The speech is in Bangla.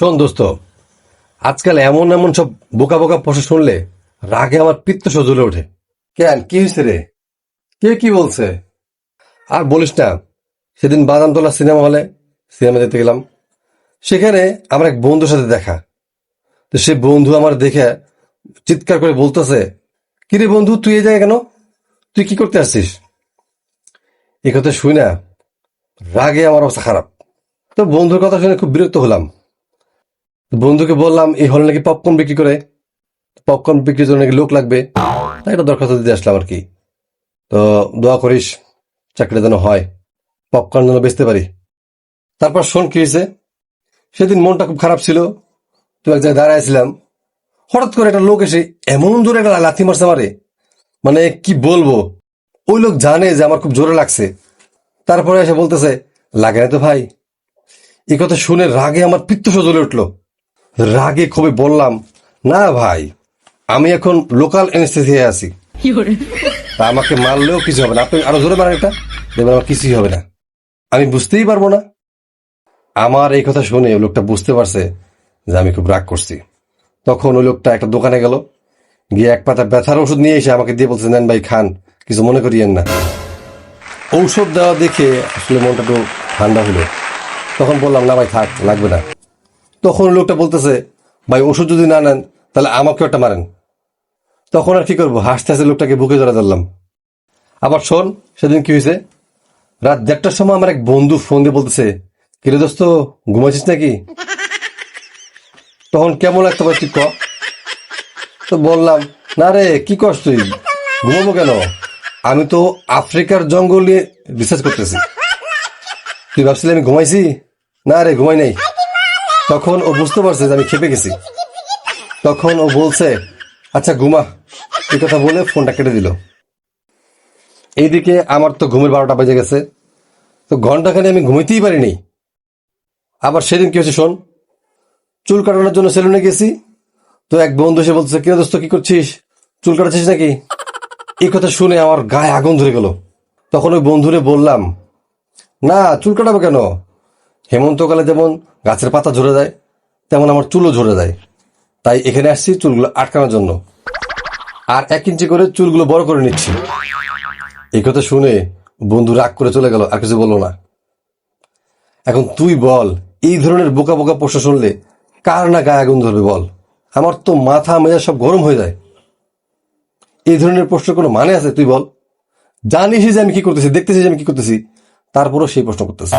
শোন দোস্ত, আজকাল এমন এমন সব বোকা বোকা প্রশ্ন শুনলে রাগে আমার পিত্ত সজলে ওঠে। কেন? কি হয়েছে রে? কে কি বলছে? আর বলিস না, সেদিন বাদামতলা সিনেমা হলে সিনেমা দেখতে গেলাম। সেখানে আমার এক বন্ধুর সাথে দেখা। তো সে বন্ধু আমার দেখে চিৎকার করে বলতেছে কিরে বন্ধু, তুই এই জায়গায় কেন? তুই কি করতে আসছিস? এ কথা শুই না রাগে আমার অবস্থা খারাপ। তো বন্ধুর কথা শুনে খুব বিরক্ত হলাম। বন্ধুকে বললাম, এই হলে নাকি পপকর্ন বিক্রি করে পপকর্ন বিক্রির জন্য নাকি লোক লাগবে? তাই একটা দরখাস্ত দিতে আসলাম আর কি। তো দোয়া করিস, চাকরিটা যেন হয় পপকর্ন যেন বেচতে পারি। তারপর শোন কি হয়েছে? সেদিন মনটা খুব খারাপ ছিল। তো এক জায়গায় দাঁড়াইছিলাম হঠাৎ করে একটা লোক এসে এমন জোরে একটা লাথি মারছে আমারে। মানে কি বলব? ওই লোক জানে যে আমার খুব জোরে লাগছে। তারপরে এসে বলতেছে, লাগে না তো ভাই। এই কথা শুনে রাগে আমার পিত্ত জ্বলে উঠল। রাগে খুবই বললাম না ভাই আমি এখন লোকাল এনেস্থেসিয়ায় আছি। তা আমাকে মারলেও কিছু হবে না। আপনি আরও জোরে মারেন এটা দেখবেন আমার কিছুই হবে না। আমি বুঝতেই পারব না। আমার এই কথা শুনে ওই লোকটা বুঝতে পারছে যে আমি খুব রাগ করছি। তখন ওই লোকটা একটা দোকানে গেল গিয়ে এক পাতা ব্যথার ওষুধ নিয়ে এসে আমাকে দিয়ে বলছে নেন ভাই খান কিছু মনে করিয়েন না। ঔষধ দেওয়া দেখে আসলে মনটা একটু ঠান্ডা হলো। তখন বললাম না ভাই থাক লাগবে না। তখন লোকটা বলতেছে, ভাই, ওষুধ যদি না নেন, তাহলে আমাকেও একটা মারেন। তখন আর কি করব? হাসতে হাসতে লোকটাকে, বুকে ধরে ধরলাম। আবার শোন, সেদিন কি হয়েছে? রাত দেড়টার সময় আমার এক বন্ধু ফোন দিয়ে বলতেছে কিরে দোস্ত, ঘুমাইছিস নাকি? তখন কেমন লাগতে পারে তুই ক? তো বললাম, না রে, কি করছ তুই? ঘুমাবো কেন? আমি তো আফ্রিকার জঙ্গল নিয়ে রিসার্চ করতেছি। তুই ভাবছিলি আমি ঘুমাইছি? না রে, ঘুমাই নাই। তখন ও বুঝতে পারছে যে আমি খেপে গেছি। তখন ও বলছে আচ্ছা ঘুমা। এই কথা বলে ফোনটা কেটে দিল। এইদিকে আমার তো ঘুমের বারোটা বেজে গেছে। তো ঘন্টাখানে আমি ঘুমাইতেই পারিনি। আবার সেদিন কি হয়েছে শোন? চুল কাটানোর জন্য সেলুনে গেছি। তো এক বন্ধু এসে বলতেছে, কিরে দোস্ত, কি করছিস? চুল কাটাচ্ছিস নাকি? এই কথা শুনে আমার গায়ে আগুন ধরে গেল। তখন ওই বন্ধুরে বললাম, না, চুল কাটাবো কেন? হেমন্তকালে যেমন গাছের পাতা ঝরে যায়, তেমন আমার চুলও ঝরে যায়। তাই এখানে আসছি চুলগুলো আটকানোর জন্য। আর এক ইঞ্চি করে চুলগুলো বড় করে নিচ্ছি। এই কথা শুনে বন্ধু রাগ করে চলে গেল, আর কিছু বলল না। এখন তুই বল, এই ধরনের বোকা বোকা প্রশ্ন শুনলে কার না গায়ে আগুন ধরবে বল? আমার তো মাথা মেজা সব গরম হয়ে যায়। এই ধরনের প্রশ্ন কোনো মানে আছে? তুই বল। জানিস যে আমি কি করতেছি দেখতেছি যে আমি কি করতেছি, তারপরও সেই প্রশ্ন করতেছি।